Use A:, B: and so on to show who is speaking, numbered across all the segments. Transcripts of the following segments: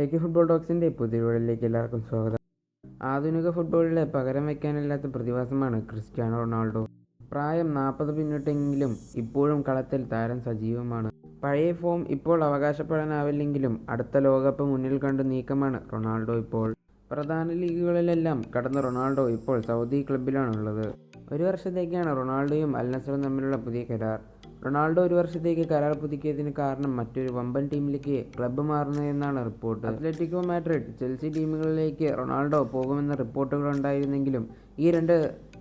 A: A K football ടോക്സിന്റെ പുതിയ വീഡിയോയിലേക്ക് എല്ലാവർക്കും സ്വാഗതം. ആധുനിക ഫുട്ബോളിലെ പകരം വയ്ക്കാനില്ലാത്ത പ്രതിഭാസമാണ് ക്രിസ്ത്യാനോ റൊണാൾഡോ. പ്രായം നാൽപ്പത് പിന്നിട്ടെങ്കിലും ഇപ്പോഴും കളത്തിൽ താരം സജീവമാണ്. പഴയ ഫോം ഇപ്പോൾ അവകാശപ്പെടാനാവില്ലെങ്കിലും അടുത്ത ലോകകപ്പ് മുന്നിൽ കണ്ട് നീക്കമാണ് റൊണാൾഡോ ഇപ്പോൾ. പ്രധാന ലീഗുകളിലെല്ലാം കടന്ന റൊണാൾഡോ ഇപ്പോൾ സൗദി ക്ലബിലാണുള്ളത് ഒരു വർഷത്തേക്കാണ് റൊണാൾഡോയും അൽ നസറും തമ്മിലുള്ള പുതിയ കരാർ. റൊണാൾഡോ ഒരു വർഷത്തേക്ക് കരാർ പുതുക്കിയതിന് കാരണം മറ്റൊരു വമ്പൻ ടീമിലേക്ക് ക്ലബ്ബ് മാറുന്നതെന്നാണ് റിപ്പോർട്ട്. അത്ലറ്റിക്കോ മാഡ്രിഡ് ചെൽസി ടീമുകളിലേക്ക് റൊണാൾഡോ പോകുമെന്ന റിപ്പോർട്ടുകൾ ഉണ്ടായിരുന്നെങ്കിലും ഈ രണ്ട്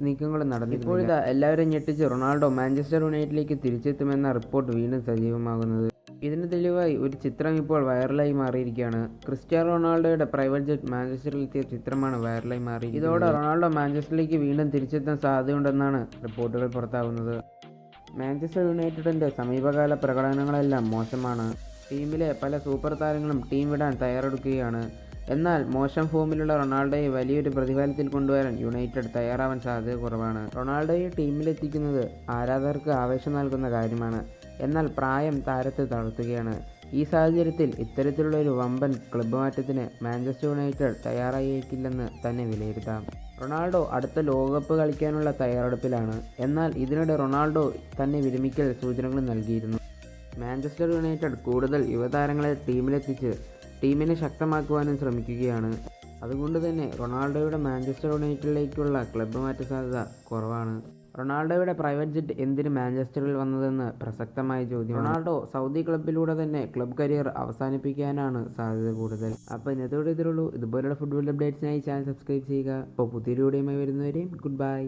A: നീക്കങ്ങളും നടന്നു ഇപ്പോഴിതാ എല്ലാവരും ഞെട്ടിച്ച് റൊണാൾഡോ മാഞ്ചസ്റ്റർ യുണൈറ്റഡിലേക്ക് തിരിച്ചെത്തുമെന്ന റിപ്പോർട്ട് വീണ്ടും സജീവമാകുന്നത്. ഇതിന് തെളിവായി ഒരു ചിത്രം ഇപ്പോൾ വൈറലായി മാറിയിരിക്കുകയാണ്. ക്രിസ്ത്യാനോ റൊണാൾഡോയുടെ പ്രൈവറ്റ് ജെറ്റ് മാഞ്ചസ്റ്ററിൽ എത്തിയ ചിത്രമാണ് വൈറലായി മാറി ഇതോടെ റൊണാൾഡോ മാഞ്ചസ്റ്ററിലേക്ക് വീണ്ടും തിരിച്ചെത്താൻ സാധ്യതയുണ്ടെന്നാണ് റിപ്പോർട്ടുകൾ പുറത്താവുന്നത്. മാഞ്ചസ്റ്റർ യുണൈറ്റഡിന്റെ സമീപകാല പ്രകടനങ്ങളെല്ലാം മോശമാണ്. ടീമിലെ പല സൂപ്പർ താരങ്ങളും ടീം വിടാൻ തയ്യാറെടുക്കുകയാണ്. എന്നാൽ മോശം ഫോമിലുള്ള റൊണാൾഡോയെ വലിയൊരു പ്രതിഫലത്തിൽ കൊണ്ടുവരാൻ യുണൈറ്റഡ് തയ്യാറാവാൻ സാധ്യത കുറവാണ്. റൊണാൾഡോയെ ടീമിലെത്തിക്കുന്നത് ആരാധകർക്ക് ആവേശം നൽകുന്ന കാര്യമാണ്. എന്നാൽ പ്രായം താരത്തെ തളർത്തുകയാണ് ഈ സാഹചര്യത്തിൽ ഇത്തരത്തിലുള്ള ഒരു വമ്പൻ ക്ലബ്ബ് മാറ്റത്തിന് മാഞ്ചസ്റ്റർ യുണൈറ്റഡ് തയ്യാറായേക്കില്ലെന്ന് തന്നെ വിലയിരുത്താം. റൊണാൾഡോ അടുത്ത ലോകകപ്പ് കളിക്കാനുള്ള തയ്യാറെടുപ്പിലാണ്. എന്നാൽ ഇതിനിടെ റൊണാൾഡോ തന്നെ വിരമിക്കൽ സൂചനകൾ നൽകിയിരുന്നു. മാഞ്ചസ്റ്റർ യുണൈറ്റഡ് കൂടുതൽ യുവതാരങ്ങളെ ടീമിലെത്തിച്ച് ടീമിനെ ശക്തമാക്കുവാനും ശ്രമിക്കുകയാണ്. അതുകൊണ്ട് തന്നെ റൊണാൾഡോയുടെ മാഞ്ചസ്റ്റർ യുണൈറ്റഡിലേക്കുള്ള ക്ലബ്ബ് മാറ്റ സാധ്യത കുറവാണ്. റൊണാൾഡോയുടെ പ്രൈവറ്റ് ജെറ്റ് എന്തിന് മാഞ്ചസ്റ്ററിൽ വന്നതെന്ന് പ്രസക്തമായ ചോദ്യം. റൊണാൾഡോ സൗദി ക്ലബിലൂടെ തന്നെ ക്ലബ് കരിയർ അവസാനിപ്പിക്കാനാണ് സാധ്യത കൂടുതൽ. അപ്പോൾ ഇന്നത്തോടെ ഇതിലുള്ളൂ ഇതുപോലുള്ള ഫുട്ബോൾ അപ്ഡേറ്റ്സിനായി ചാനൽ സബ്സ്ക്രൈബ് ചെയ്യുക. അപ്പോൾ പുതിയൊരു വീഡിയോയുമായി വരുന്നവരെയും ഗുഡ് ബൈ